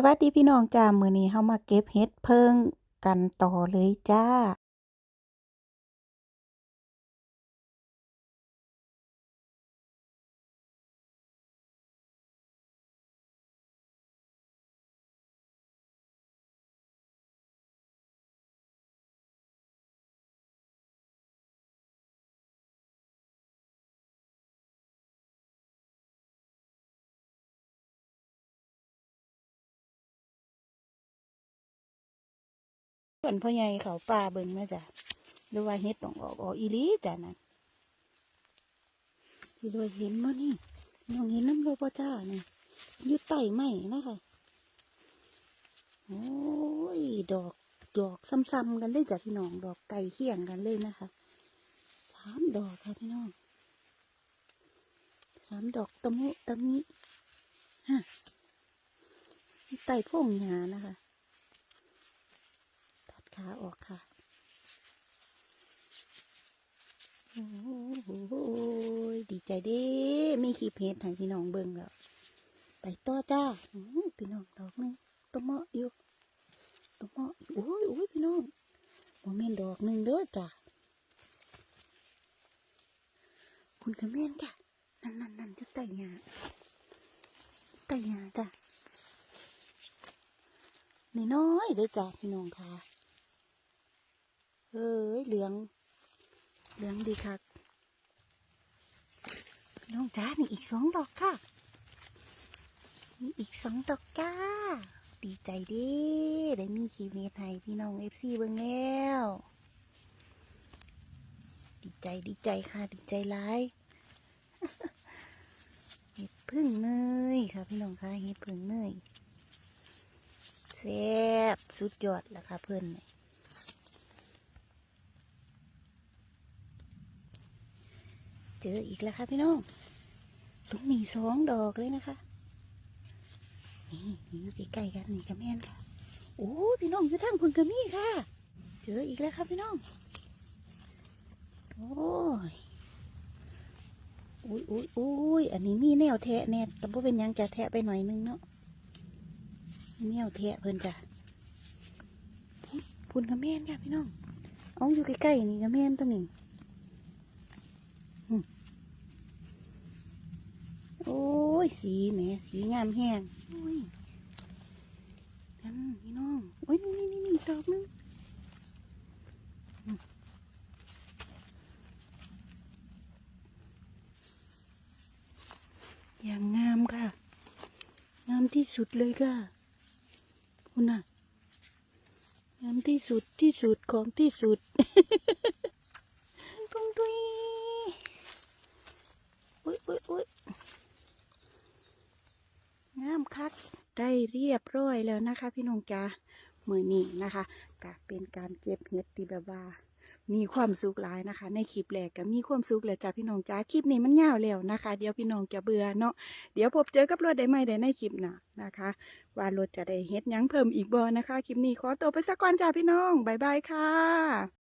สวัสดีพี่น้องจ้ามือนี้เฮามาเก็บเห็ดเพิงกันต่อเลยจ้า เพิ่นพ่อใหญ่เขาป่าเบิ่งนะจ้ะหรือว่าเฮ็ดต้องออกออกอีลีจ้ะนั่นพี่รวยเห็นบ่นี่น้องเห็นน้ำโลบ่จ้านี่ยู่ใต้ไม้นะคะโอ้ยดอกดอกซ้ำๆกันเลยจ้ะพี่น้องดอกไก่เคี่ยงกันเลยนะคะสามดอกค่ะพี่น้องสามดอกตะมุตะมิฮะอยู่ใต้พงหญ้านะคะ ขาออกค่ะโอ้โหดีใจเด้มีขีเพชรให้พี่น้องเบิ่งแล้ว ไปต่อจ้าพี่น้องดอกหนึงตะเหมาะอยู่ตะเหมาะโอ้ยโอ้ยพี่น้องโมเมนดอกหนึ่งเด้อจ้าคุณกระเมนจ้ะนั่นนั่นนั่นอยู่ใต้หญ้าใต้หญ้าจ้ะน้อยๆเด้อจ้าพี่น้องค่ะ เอ้ยเหลือง เหลืองดีคักน้องจ้านี่อีกสองดอกค่ะนี่อีกสองดอกจ้า ดีใจเดิได้มีชีวิตให้พี่น้องเอฟซีเบิ่งแล้ว ดีใจดีใจค่ะ ดีใจร้ายเห็ดพึ่งเนยค่ะพี่น้องค่ะเห็ดพึ่งเนยแซ่บสุดยอดแล้วค่ะเพื่อนนี่ เจออีกแล้วค่ะพี่น้องตรงนี้สองดอกเลยนะคะ นี่อยู่ใกล้ๆกันนี่กระแม่นค่ะ โอ้พี่น้องอยู่ทางคุณกระมี่ค่ะ เจออีกแล้วค่ะพี่น้อง โอ้ยอุ้ยอุ้ยอุ้ยอันนี้มีแนวแทะแน่แต่บ่เป็นยังจะแทะไปหน่อยนึงเนาะแนวแทะเพิ่นจ้ะคุณกระแม่นค่ะพี่น้องเอาอยู่ใกล้ๆนี่กระแม่นตัวนี้ โอ้ย สีแหมสีงามแห้งโอ้ยนั่นพี่น้อง โอ้ย นี่นี่นี่นี่ดอกหนึงอืมอย่างงามค่ะ งามที่สุดเลยค่ะ คุณน่ะงามที่สุดที่สุดของที่สุด ตุ้งตุ้ย อุ้ยอุ้ยงามคักได้เรียบร้อยแล้วนะคะ พี่น้องจ๋ามือนี้นะคะก็เป็นการเก็บเห็ดที่แบบว่ามีความสุขหลายนะคะ ในคลิปแรกก็มีความสุขแล้วจ้าพี่น้องจ๋าคลิปนี้มันยาวแล้วนะคะ เดี๋ยวพี่น้องจะเบื่อเนาะเดี๋ยวพบเจอกับรถได้ไหมได้ในคลิปหน้านะคะ ว่ารถจะได้เห็ดยังเพิ่มอีกบ่นะคะ คลิปนี้ขอตัวไปสักก่อนจ้าพี่น้องบายบายค่ะ